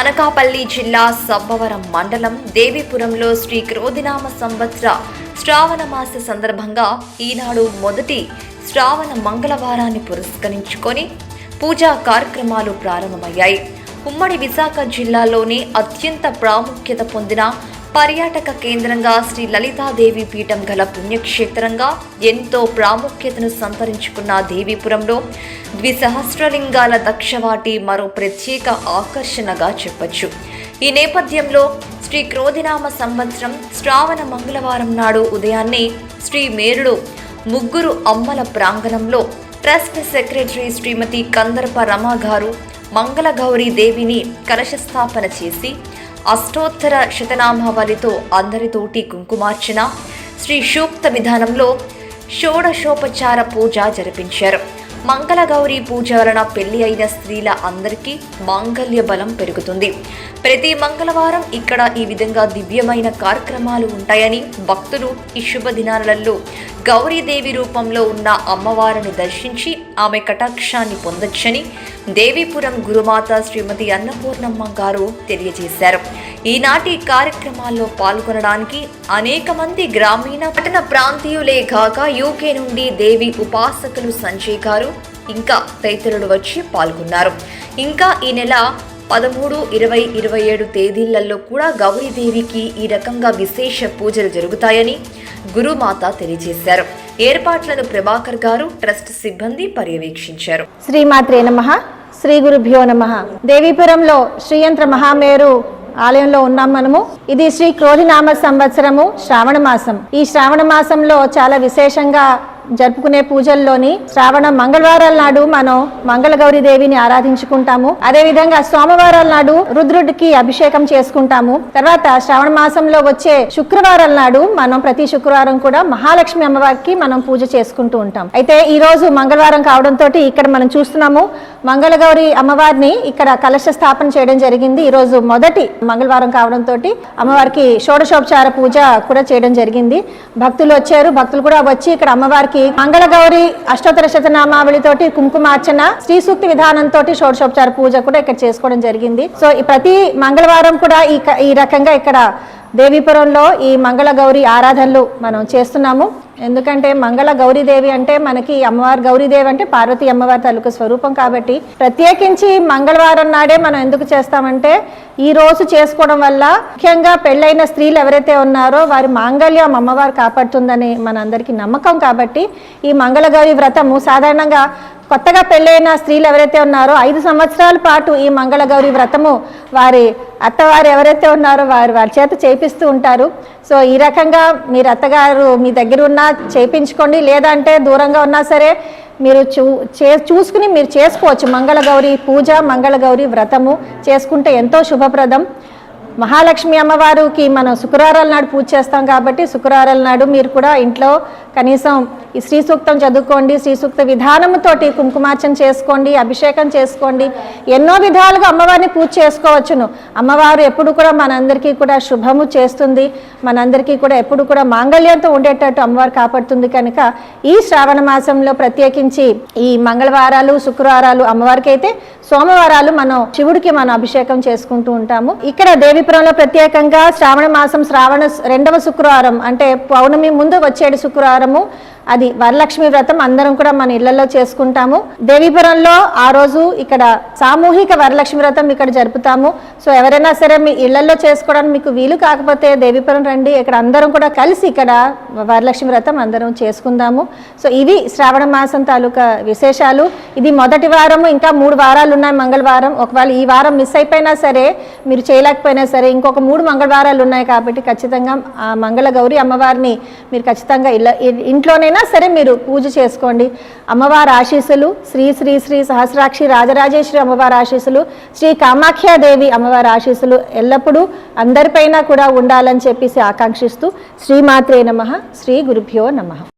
అనకాపల్లి జిల్లా సబ్బవరం మండలం దేవీపురంలో శ్రీ క్రోధినామ సంవత్సర శ్రావణ మాస సందర్భంగా ఈనాడు మొదటి శ్రావణ మంగళవారాన్ని పురస్కరించుకొని పూజా కార్యక్రమాలు ప్రారంభమయ్యాయి. ఉమ్మడి విశాఖ జిల్లాలోని అత్యంత ప్రాముఖ్యత పొందిన పర్యాటక కేంద్రంగా శ్రీ లలితాదేవి పీఠం గల పుణ్యక్షేత్రంగా ఎంతో ప్రాముఖ్యతను సంతరించుకున్న దేవీపురంలో ద్విసహస్రలింగాల దక్షవాటి మరో ప్రత్యేక ఆకర్షణగా చెప్పొచ్చు. ఈ నేపథ్యంలో శ్రీ క్రోధినామ సంవత్సరం శ్రావణ మంగళవారం నాడు ఉదయాన్నే శ్రీ మేరుడు ముగ్గురు అమ్మల ప్రాంగణంలో ట్రస్ట్ సెక్రటరీ శ్రీమతి కందర్ప రమ గారు మంగళగౌరీ దేవిని కలశస్థాపన చేసి అష్టోత్తర శతనామావళితో అందరితోటి కుంకుమార్చన. శ్రీ సూక్త విధానంలో షోడశోపచార పూజ జరిపించారు. మంగళగౌరి పూజ వలన పెళ్ళి అయిన స్త్రీల అందరికీ మాంగల్య బలం పెరుగుతుంది. ప్రతి మంగళవారం ఇక్కడ ఈ విధంగా దివ్యమైన కార్యక్రమాలు ఉంటాయని భక్తులు ఈ శుభ దినాలలో గౌరీదేవి రూపంలో ఉన్న అమ్మవారిని దర్శించి ఆమె కటాక్షాన్ని పొందొచ్చని దేవీపురం గురుమాత శ్రీమతి అన్నపూర్ణమ్మ గారు తెలియజేశారు. ఈనాటి కార్యక్రమాల్లో పాల్గొనడానికి అనేక మంది గ్రామీణ పట్టణ ప్రాంతీయులే కాక యూకే నుండి దేవి ఉపాసకులు సంజయ్ గారు ఇంకా తదితరులు వచ్చి పాల్గొన్నారు. ఇంకా ఈ నెల పదమూడు ఇరవై ఇరవై ఏడు తేదీలలో కూడా గౌరీదేవికి ఈ రకంగా విశేష పూజలు జరుగుతాయని గురుమాత తెలియజేశారు. ఏర్పాట్లను ప్రభాకర్ గారు ట్రస్ట్ సిబ్బంది పర్యవేక్షించారు. శ్రీమాత్రే నమ. శ్రీ గురుభ్యో నమ. దేవీపురంలో శ్రీయంత్ర మహామేరు ఆలయంలో ఉన్నాం మనము. ఇది శ్రీ క్రోధినామ సంవత్సరము శ్రావణ మాసం. ఈ శ్రావణ మాసంలో చాలా విశేషంగా జరుపుకునే పూజల్లోని శ్రావణ మంగళవారాల నాడు మనం మంగళగౌరి దేవిని ఆరాధించుకుంటాము. అదేవిధంగా సోమవారాల నాడు రుద్రుడికి అభిషేకం చేసుకుంటాము. తర్వాత శ్రావణ మాసంలో వచ్చే శుక్రవారాల నాడు మనం ప్రతి శుక్రవారం కూడా మహాలక్ష్మి అమ్మవారికి మనం పూజ చేసుకుంటూ ఉంటాం. అయితే ఈ రోజు మంగళవారం కావడంతో ఇక్కడ మనం చూస్తున్నాము మంగళగౌరి అమ్మవారిని ఇక్కడ కలశ స్థాపన చేయడం జరిగింది. ఈ రోజు మొదటి మంగళవారం కావడంతో అమ్మవారికి షోడశోపచార పూజ కూడా చేయడం జరిగింది. భక్తులు వచ్చారు. భక్తులు కూడా వచ్చి ఇక్కడ అమ్మవారికి మంగళగౌరి అష్టోత్తర శతనామావళితోటి కుంకుమార్చన శ్రీ సూక్తి విధానంతో షోడశోపచార పూజ కూడా ఇక్కడ చేసుకోవడం జరిగింది. సో ఈ ప్రతి మంగళవారం కూడా ఈ ఈ రకంగా ఇక్కడ దేవీపురంలో ఈ మంగళ గౌరి ఆరాధనలు మనం చేస్తున్నాము. ఎందుకంటే మంగళ గౌరీదేవి అంటే మనకి అమ్మవారు గౌరీదేవి అంటే పార్వతి అమ్మవారి తాలూకు స్వరూపం కాబట్టి ప్రత్యేకించి మంగళవారం నాడే మనం ఎందుకు చేస్తామంటే ఈ రోజు చేసుకోవడం వల్ల ముఖ్యంగా పెళ్ళైన స్త్రీలు ఎవరైతే ఉన్నారో వారి మాంగళ్యం అమ్మవారు కాపాడుతుందని మనందరికీ నమ్మకం కాబట్టి ఈ మంగళగౌరి వ్రతము సాధారణంగా కొత్తగా పెళ్ళైన స్త్రీలు ఎవరైతే ఉన్నారో ఐదు సంవత్సరాల పాటు ఈ మంగళగౌరి వ్రతము వారి అత్తవారు ఎవరైతే ఉన్నారో వారు వారి చేత చేపిస్తూ ఉంటారు. సో ఈ రకంగా మీరు అత్తగారు మీ దగ్గర ఉన్న చేయించుకోండి లేదంటే దూరంగా ఉన్నా సరే మీరు చూ చే చూసుకుని మీరు చేసుకోవచ్చు. మంగళగౌరి పూజ మంగళగౌరి వ్రతము చేసుకుంటే ఎంతో శుభప్రదం. మహాలక్ష్మి అమ్మవారికి మనం శుక్రవారాల నాడు పూజ చేస్తాం కాబట్టి శుక్రవారాల నాడు మీరు కూడా ఇంట్లో కనీసం ఈ శ్రీ సూక్తం చదువుకోండి శ్రీ సూక్త విధానముతోటి కుంకుమార్చన చేసుకోండి అభిషేకం చేసుకోండి ఎన్నో విధాలుగా అమ్మవారిని పూజ చేసుకోవచ్చును. అమ్మవారు ఎప్పుడు కూడా మనందరికీ కూడా శుభము చేస్తుంది. మనందరికీ కూడా ఎప్పుడు కూడా మాంగళ్యంతో ఉండేటట్టు అమ్మవారు కాపాడుతుంది కనుక ఈ శ్రావణ మాసంలో ప్రత్యేకించి ఈ మంగళవారాలు శుక్రవారాలు అమ్మవారికి అయితే సోమవారాలు మనం శివుడికి మనం అభిషేకం చేసుకుంటూ ఉంటాము. ఇక్కడ విప్రంలో ప్రత్యేకంగా శ్రావణ మాసం శ్రావణ రెండవ శుక్రవారం అంటే పౌర్ణమి ముందు వచ్చేడు శుక్రవారము. అది వరలక్ష్మి వ్రతం అందరం కూడా మన ఇళ్ళలో చేసుకుంటాము. దేవీపురంలో ఆ రోజు ఇక్కడ సామూహిక వరలక్ష్మి వ్రతం ఇక్కడ జరుపుతాము. సో ఎవరైనా సరే మీ ఇళ్ళలో చేసుకోవడానికి మీకు వీలు కాకపోతే దేవీపురం రండి. ఇక్కడ అందరం కూడా కలిసి ఇక్కడ వరలక్ష్మి వ్రతం అందరం చేసుకుందాము. సో ఇవి శ్రావణ మాసం తాలూకా విశేషాలు. ఇది మొదటి వారము ఇంకా మూడు వారాలు ఉన్నాయి మంగళవారం. ఒకవేళ ఈ వారం మిస్ అయిపోయినా సరే మీరు చేయలేకపోయినా సరే ఇంకొక మూడు మంగళవారాలు ఉన్నాయి కాబట్టి ఖచ్చితంగా ఆ మంగళ గౌరి అమ్మవారిని మీరు ఖచ్చితంగా ఇళ్ళ ఇ- ఇంట్లోనైనా సరే మీరు పూజ చేసుకోండి. అమ్మవారి ఆశీస్సులు శ్రీ శ్రీ శ్రీ సహస్రాక్షి రాజరాజేశ్వరి అమ్మవారి ఆశీస్సులు శ్రీ కామాఖ్యాదేవి అమ్మవారి ఆశీస్సులు ఎల్లప్పుడూ అందరిపైన కూడా ఉండాలని చెప్పేసి ఆకాంక్షిస్తూ శ్రీమాత్రే నమ శ్రీ గురుభ్యో నమః.